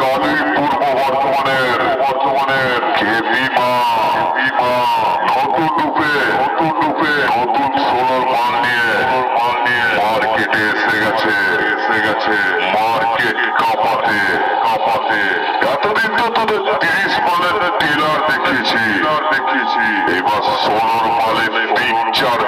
কালই পূর্ব রূপে, নতুন রূপে নতুন সোলার মাল নিয়ে মাল নিয়ে মার্কেটে এসে গেছে এসে গেছে মার্কেট কাঁপাতে কাঁপাতে। এতদিন তো তোদের তিরিশ মালের টিলার দেখিয়েছি। দেখিয়েছি এবার সোলার মালের পিকচার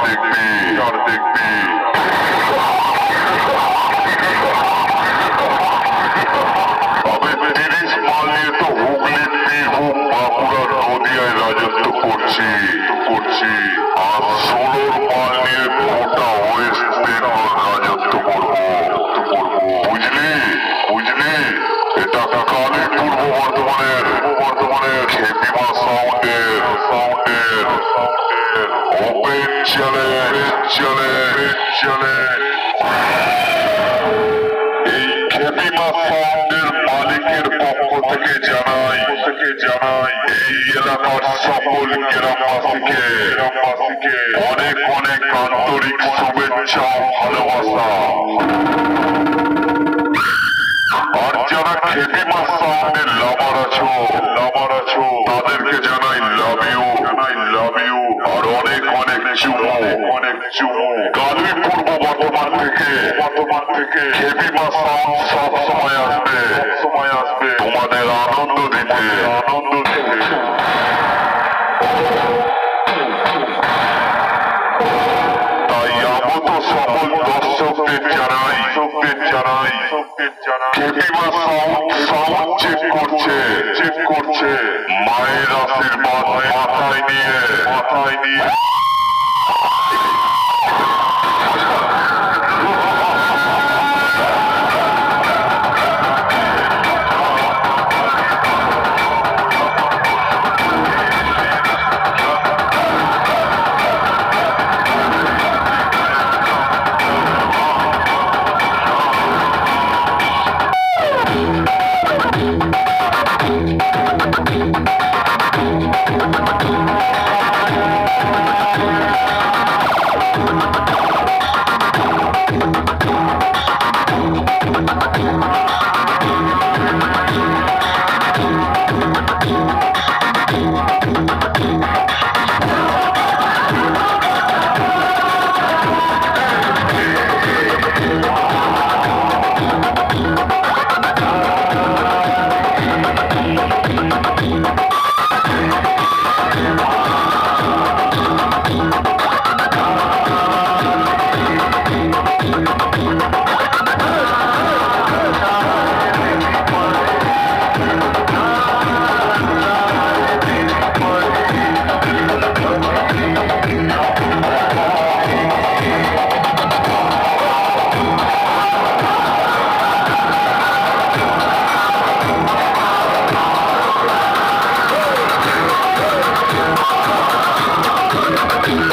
করছি আর ষোলোর মাল নিয়ে গোটা ওয়েস্ট বেঙ্গল রাজত্ব করব বুঝলি বুঝলি এটা কালে পূর্ব বর্ধমানের বর্ধমানের খেপিমা সাউন্ডের সাউন্ডের ওপেন চ্যালেঞ্জ চ্যালেঞ্জ চ্যালেঞ্জ এই খেপিমা সাউন্ডের মালিকের পক্ষ থেকে জানাই থেকে জানাই অনেক অনেক আন্তরিক ভালোবাসা আর যারা খেপিমা সাউন্ডের লাভার আছো লাভার আছো তাদেরকে অনেক অনেক চুমু অনেক চুমু পূর্ব বর্তমান থেকে বর্তমান থেকে খেপিমা সাউন্ড সব সময় আসবে সময় আসবে তোমাদের আনন্দ দিতে আনন্দ খেপিমা সাউন্ড সাউন্ড চেক করছে চেক করছে। মায়ের আশীর্বাদ মাথায় নিয়ে। মাথায় নিয়ে। আরে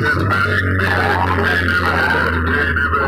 Maybe, maybe, maybe, maybe, maybe, maybe,